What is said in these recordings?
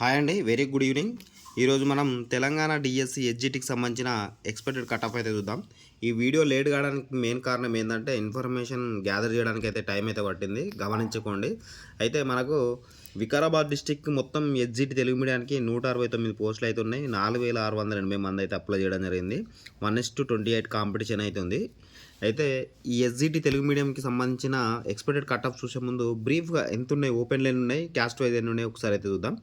Hi అండి very good evening ఈరోజు మనం తెలంగాణ డిఎస్సి ఎస్జిటికి సంబంధించిన ఎక్స్పెక్టెడ్ కట్ ఆఫ్ అయితే చూద్దాం. ఈ వీడియో లేట్ కావడానికి మెయిన్ కారణం ఏంటంటే ఇన్ఫర్మేషన్ గ్యాదర్ చేయడానికి అయితే టైం అయితే పట్టింది. గమనించుకోండి. అయితే మనకు వికారాబాద్ డిస్టిక్ మొత్తం ఎస్జిటి తెలుగు మీడియానికి నూట అరవై తొమ్మిది పోస్టులు అయితే ఉన్నాయి. నాలుగు వేల ఆరు వందల ఎనభై మంది అయితే అప్లై చేయడం జరిగింది. One is to twenty eight competition అవుతుంది అయితే ఈ ఎస్జిటి తెలుగు మీడియంకి సంబంధించిన ఎక్స్పెక్టెడ్ కట్ ఆఫ్ చూసే ముందు బ్రీఫ్గా ఎంత ఉన్నాయి ఓపెన్ లైన్ ఉన్నాయి క్యాస్ట్ వైజ్ ఎన్ని ఉన్నాయి ఒకసారి అయితే చూద్దాం.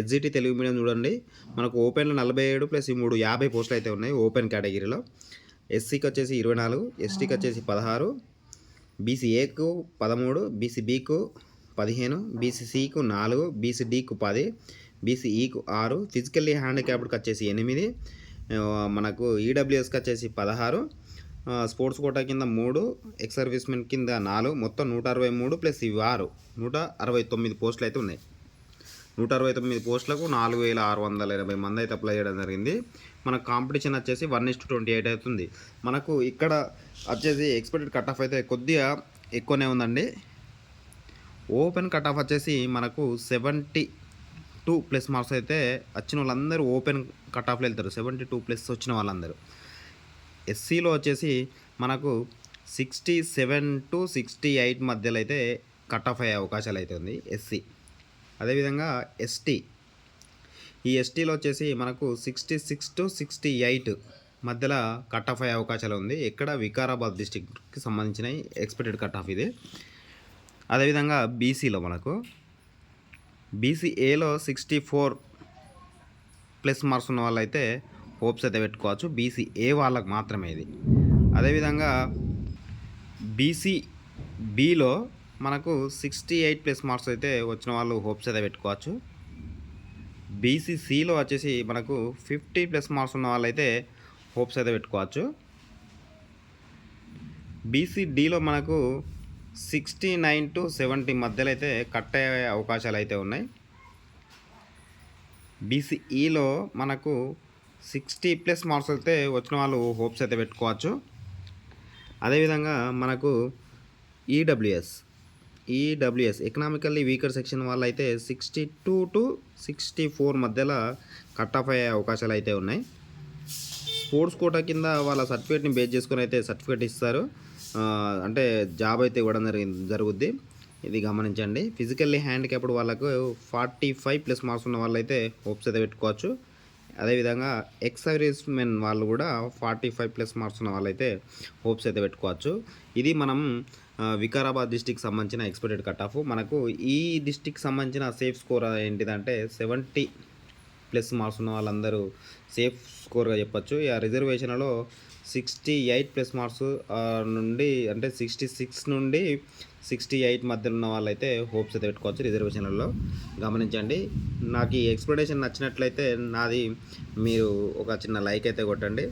ఎగ్జిటి తెలుగు మీడియం చూడండి. మనకు ఓపెన్లో నలభై ఏడు ప్లస్ ఈ మూడు యాభై పోస్టులు అయితే ఉన్నాయి ఓపెన్ కేటగిరీలో. ఎస్సీకి వచ్చేసి ఇరవై నాలుగు ఎస్టీకి వచ్చేసి పదహారు బీసీఏకు పదమూడు బీసీబీకు పదిహేను బీసీసీకు నాలుగు బీసీడీకు పది బీసీఈకు ఆరు ఫిజికల్లీ హ్యాండిక్యాప్డ్కి వచ్చేసి ఎనిమిది మనకు ఈడబ్ల్యూఎస్కి వచ్చేసి పదహారు స్పోర్ట్స్ కోటా కింద మూడు ఎక్స్ సర్వీస్మెన్ కింద నాలుగు మొత్తం నూట అరవై మూడు ప్లస్ ఇవి ఆరు నూట అరవై తొమ్మిది పోస్టులు అయితే ఉన్నాయి. నూట అరవై తొమ్మిది పోస్టులకు నాలుగు వేల ఆరు వందల ఎనభై మంది అయితే అప్లై చేయడం జరిగింది. మన కాంపిటీషన్ వచ్చేసి వన్ ఇస్ ట్వంటీ ఎయిట్ అవుతుంది. మనకు ఇక్కడ వచ్చేసి ఎక్స్పెక్టెడ్ కట్ ఆఫ్ అయితే కొద్దిగా ఎక్కువనే ఉందండి. ఓపెన్ కట్ ఆఫ్ వచ్చేసి మనకు సెవెంటీ టూ ప్లస్ మార్క్స్ అయితే వచ్చిన వాళ్ళందరూ ఓపెన్ కట్ ఆఫ్లో వెళ్తారు. సెవెంటీ టూ ప్లస్ వచ్చిన వాళ్ళందరూ. ఎస్సీలో వచ్చేసి మనకు sixty seven to sixty eight మధ్యలో అయితే కట్ ఆఫ్ అయ్యే అవకాశాలు అయితే ఉంది ఎస్సీ. అదేవిధంగా ఎస్టీ ఈ ఎస్టీలో వచ్చేసి మనకు sixty six to sixty eight మధ్యలో కట్ ఆఫ్ అయ్యే అవకాశాలు ఉంది. ఇక్కడ వికారాబాద్ డిస్టిక్కి సంబంధించిన ఎక్స్పెక్టెడ్ కట్ ఆఫ్ ఇది. అదేవిధంగా బీసీలో మనకు బీసీఏలో సిక్స్టీ ఫోర్ ప్లస్ మార్క్స్ ఉన్న వాళ్ళైతే హోప్స్ అయితే పెట్టుకోవచ్చు. బీసీఏ వాళ్ళకు మాత్రమే ఇది. అదేవిధంగా బీసీ బీలో మనకు సిక్స్టీ ఎయిట్ ప్లస్ మార్క్స్ అయితే వచ్చిన వాళ్ళు హోప్స్ అయితే పెట్టుకోవచ్చు. బీసీసీలో వచ్చేసి మనకు ఫిఫ్టీ ప్లస్ మార్క్స్ ఉన్న వాళ్ళైతే హోప్స్ అయితే పెట్టుకోవచ్చు. బీసీడీలో మనకు సిక్స్టీ నైన్ టు సెవెంటీ మధ్యలో అయితే కట్ అయ్యే అవకాశాలు అయితే ఉన్నాయి. బీసీఈలో మనకు సిక్స్టీ ప్లస్ మార్క్స్ అయితే వచ్చిన వాళ్ళు హోప్స్ అయితే పెట్టుకోవచ్చు. అదేవిధంగా మనకు EWS EWS economically weaker section వాళ్ళు అయితే sixty two to sixty four మధ్యలో కట్ ఆఫ్ అయ్యే అవకాశాలు అయితే ఉన్నాయి. స్పోర్ట్స్ కోటా కింద వాళ్ళ సర్టిఫికేట్ని బేస్ చేసుకొని అయితే సర్టిఫికేట్ ఇస్తారు. అంటే జాబ్ అయితే ఇవ్వడం జరిగింది జరుగుద్ది. ఇది గమనించండి. ఫిజికల్లీ హ్యాండిక్యాప్డ్ వాళ్ళకు ఫార్టీ ఫైవ్ ప్లస్ మార్క్స్ ఉన్న వాళ్ళైతే హోప్స్ అయితే పెట్టుకోవచ్చు. అదేవిధంగా ఎక్స్ సర్వీస్ మెన్ వాళ్ళు కూడా ఫార్టీ ఫైవ్ ప్లస్ మార్క్స్ ఉన్న వాళ్ళైతే హోప్స్ అయితే పెట్టుకోవచ్చు. ఇది మనం వికారాబాద్ డిస్టిక్ సంబంధించిన ఎక్స్పెక్టెడ్ కట్ ఆఫ్. మనకు ఈ డిస్టిక్ సంబంధించిన సేఫ్ స్కోర్ ఏంటిదంటే సెవెంటీ ప్లస్ మార్క్స్ ఉన్న వాళ్ళందరూ సేఫ్ స్కోర్గా చెప్పచ్చు. ఆ రిజర్వేషన్లో సిక్స్టీ ఎయిట్ ప్లస్ మార్క్స్ నుండి అంటే సిక్స్టీ సిక్స్ నుండి సిక్స్టీ ఎయిట్ మధ్యలో ఉన్న వాళ్ళైతే హోప్స్ అయితే పెట్టుకోవచ్చు రిజర్వేషన్లలో. గమనించండి నాకు ఈ ఎక్స్ప్లెనేషన్ నచ్చినట్లయితే నాది మీరు ఒక చిన్న లైక్ అయితే కొట్టండి.